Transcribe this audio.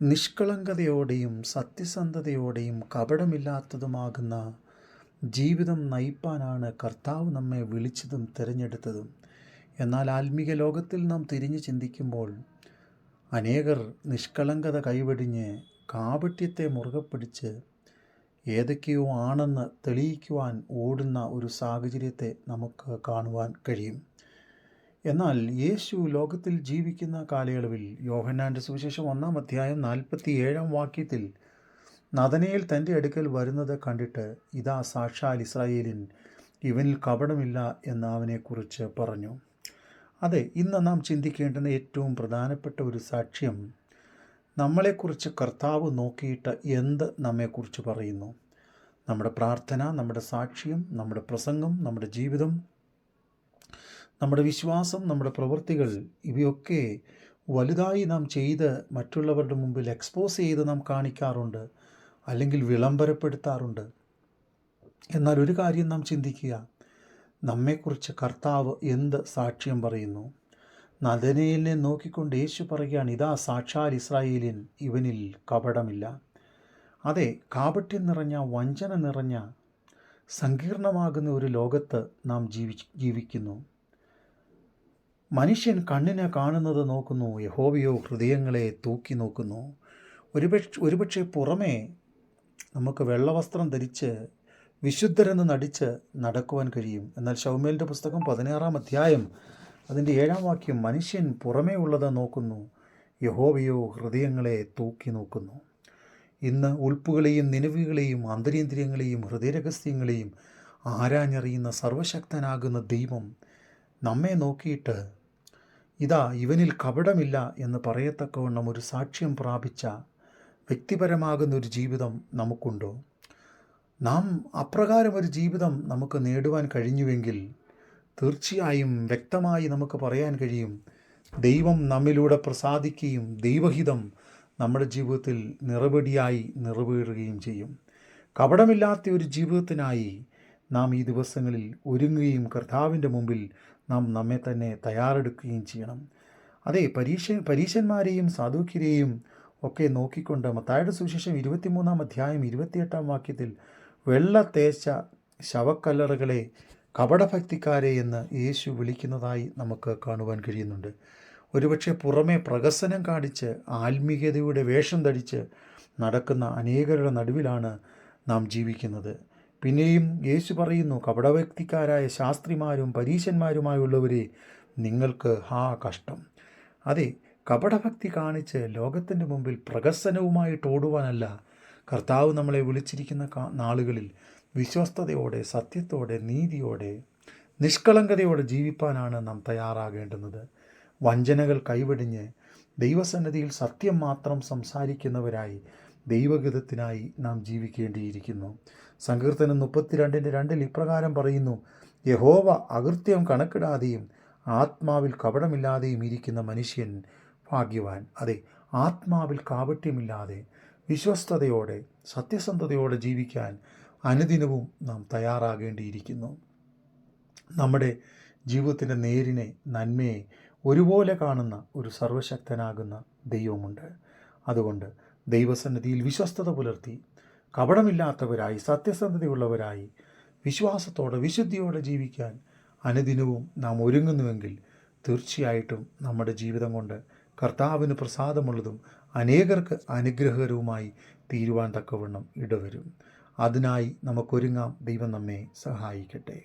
നിഷ്കളങ്കതയോടെയും സത്യസന്ധതയോടെയും കപടമില്ലാത്തതുമാകുന്ന ജീവിതം നയിപ്പാനാണ് കർത്താവ് നമ്മെ വിളിച്ചതും തിരഞ്ഞെടുത്തതും. എന്നാൽ ആത്മീക ലോകത്തിൽ നാം തിരിഞ്ഞു ചിന്തിക്കുമ്പോൾ അനേകർ നിഷ്കളങ്കത കൈവെടിഞ്ഞ് കാപട്യത്തെ മുറുകെ പിടിച്ച് ഏതൊക്കെയോ ആണെന്ന് തെളിയിക്കുവാൻ ഓടുന്ന ഒരു സാഹചര്യത്തെ നമുക്ക് കാണുവാൻ കഴിയും. എന്നാൽ യേശു ലോകത്തിൽ ജീവിക്കുന്ന കാലയളവിൽ യോഹന്നാന്റെ സുവിശേഷം ഒന്നാം അധ്യായം നാൽപ്പത്തി ഏഴാം വാക്യത്തിൽ നദനയിൽ തന്റെ അടുക്കൽ വരുന്നത് കണ്ടിട്ട് ഇതാ സാക്ഷാൽ ഇസ്രായേലിൻ ഇവനിൽ കപടമില്ല എന്ന് അവനെക്കുറിച്ച് പറഞ്ഞു. അതെ ഇന്ന് നാം ചിന്തിക്കേണ്ടുന്ന ഏറ്റവും പ്രധാനപ്പെട്ട ഒരു സാക്ഷ്യം നമ്മളെക്കുറിച്ച് കർത്താവ് നോക്കിയിട്ട് എന്ത് നമ്മെക്കുറിച്ച് പറയുന്നു? നമ്മുടെ പ്രാർത്ഥന നമ്മുടെ സാക്ഷ്യം നമ്മുടെ പ്രസംഗം നമ്മുടെ ജീവിതം നമ്മുടെ വിശ്വാസം നമ്മുടെ പ്രവൃത്തികൾ ഇവയൊക്കെ വലുതായി നാം ചെയ്ത് മറ്റുള്ളവരുടെ മുമ്പിൽ എക്സ്പോസ് ചെയ്ത് നാം കാണിക്കാറുണ്ട് അല്ലെങ്കിൽ വിളംബരപ്പെടുത്താറുണ്ട്. എന്നാൽ ഒരു കാര്യം നാം ചിന്തിക്കുക. നമ്മെക്കുറിച്ച് കർത്താവ് എന്ത് സാക്ഷ്യം പറയുന്നു? നദനയിലെ നോക്കിക്കൊണ്ട് യേശു പറയുകയാണ് ഇതാ സാക്ഷാൽ ഇസ്രായേലിൻ ഇവനിൽ കപടമില്ല. അതെ കാപട്യം നിറഞ്ഞ വഞ്ചന നിറഞ്ഞ സങ്കീർണമാകുന്ന ഒരു ലോകത്ത് നാം ജീവി ജീവിക്കുന്നു. മനുഷ്യൻ കണ്ണിനെ കാണുന്നത് നോക്കുന്നു യഹോവയോ ഹൃദയങ്ങളെ തൂക്കി നോക്കുന്നു. ഒരുപക്ഷ ഒരുപക്ഷെ പുറമേ നമുക്ക് വെള്ളവസ്ത്രം ധരിച്ച് വിശുദ്ധരെന്ന് നടിച്ച് നടക്കുവാൻ കഴിയും. എന്നാൽ ഷൗമേലിന്റെ പുസ്തകം പതിനാറാം അധ്യായം അതിന്റെ ഏഴാം വാക്യം മനുഷ്യൻ പുറമേ ഉള്ളത് നോക്കുന്നു യഹോവയോ ഹൃദയങ്ങളെ തൂക്കി നോക്കുന്നു. ഇന്ന് ഉൾപ്പുകളെയും നിലവുകളെയും അന്തരീന്ദ്രിയങ്ങളെയും ഹൃദയരഹസ്യങ്ങളെയും ആരാഞ്ഞറിയുന്ന സർവശക്തനാകുന്ന ദൈവം നമ്മെ നോക്കിയിട്ട് ഇതാ ഇവനിൽ കപടമില്ല എന്ന് പറയത്തക്കവണ്ണം ഒരു സാക്ഷ്യം പ്രാപിച്ച വ്യക്തിപരമാകുന്ന ഒരു ജീവിതം നമുക്കുണ്ടോ? നാം അപ്രകാരം ഒരു ജീവിതം നമുക്ക് നേടുവാൻ കഴിഞ്ഞുവെങ്കിൽ തീർച്ചയായും വ്യക്തമായി നമുക്ക് പറയാൻ കഴിയും ദൈവം നമ്മിലൂടെ പ്രസാദിക്കുകയും ദൈവഹിതം നമ്മുടെ ജീവിതത്തിൽ നിറവടിയായി നിറവേറുകയും ചെയ്യും. കപടമില്ലാത്ത ഒരു ജീവിതത്തിനായി നാം ഈ ദിവസങ്ങളിൽ ഒരുങ്ങുകയും കർത്താവിന്റെ മുമ്പിൽ നാം നമ്മെ തന്നെ തയ്യാറെടുക്കുകയും ചെയ്യണം. അതെ പരീക്ഷ പരീക്ഷന്മാരെയും സാധുക്കിരെയും ഒക്കെ നോക്കിക്കൊണ്ട് മത്തായുടെ സുവിശേഷം ഇരുപത്തിമൂന്നാം അധ്യായം ഇരുപത്തിയെട്ടാം വാക്യത്തിൽ വെള്ള തേച്ച ശവക്കല്ലറുകളെ കപടഭക്തിക്കാരെ എന്ന് യേശു വിളിക്കുന്നതായി നമുക്ക് കാണുവാൻ കഴിയുന്നുണ്ട്. ഒരുപക്ഷെ പുറമെ പ്രകസനം കാണിച്ച് ആത്മീയതയുടെ വേഷം ധരിച്ച് നടക്കുന്ന അനേകരുടെ നടുവിലാണ് നാം ജീവിക്കുന്നത്. പിന്നെയും യേശു പറയുന്നു കപടവ്യക്തിക്കാരായ ശാസ്ത്രിമാരും പരീശന്മാരുമായുള്ളവരെ നിങ്ങൾക്ക് ഹാ കഷ്ടം. അതെ കപടഭക്തി കാണിച്ച് ലോകത്തിന്റെ മുമ്പിൽ പ്രകസനവുമായിട്ട് ഓടുവാനല്ല കർത്താവ് നമ്മളെ വിളിച്ചിരിക്കുന്ന നാളുകളിൽ വിശ്വസ്തയോടെ സത്യത്തോടെ നീതിയോടെ നിഷ്കളങ്കതയോടെ ജീവിപ്പാനാണ് നാം തയ്യാറാകേണ്ടുന്നത്. വഞ്ചനകൾ കൈവെടിഞ്ഞ് ദൈവസന്നിധിയിൽ സത്യം മാത്രം സംസാരിക്കുന്നവരായി ദൈവഗതത്തിനായി നാം ജീവിക്കേണ്ടിയിരിക്കുന്നു. സങ്കീർത്തനം മുപ്പത്തിരണ്ടിന്റെ രണ്ടിൽ ഇപ്രകാരം പറയുന്നു യഹോവ അകൃത്യം കണക്കിടാതെയും ആത്മാവിൽ കപടമില്ലാതെയും ഇരിക്കുന്ന മനുഷ്യൻ ഭാഗ്യവാൻ. അതെ ആത്മാവിൽ കാപട്യമില്ലാതെ വിശ്വസ്തയോടെ സത്യസന്ധതയോടെ ജീവിക്കാൻ അനുദിനവും നാം തയ്യാറാകേണ്ടിയിരിക്കുന്നു. നമ്മുടെ ജീവിതത്തിന്റെ നേരിനെ നന്മയെ ഒരുപോലെ കാണുന്ന ഒരു സർവശക്തനാകുന്ന ദൈവമുണ്ട്. അതുകൊണ്ട് ദൈവസന്നിധിയിൽ വിശ്വസ്തത പുലർത്തി കപടമില്ലാത്തവരായി സത്യസന്ധതയുള്ളവരായി വിശ്വാസത്തോടെ വിശുദ്ധിയോടെ ജീവിക്കാൻ അനുദിനവും നാം ഒരുങ്ങുന്നുവെങ്കിൽ തീർച്ചയായിട്ടും നമ്മുടെ ജീവിതം കൊണ്ട് കർത്താവിന് പ്രസാദമുള്ളതും അനേകർക്ക് അനുഗ്രഹകരവുമായി തീരുവാൻ തക്കവണ്ണം ഇടവരും. അതിനായി നമുക്കൊരുങ്ങാം. ദൈവം നമ്മെ സഹായിക്കട്ടെ.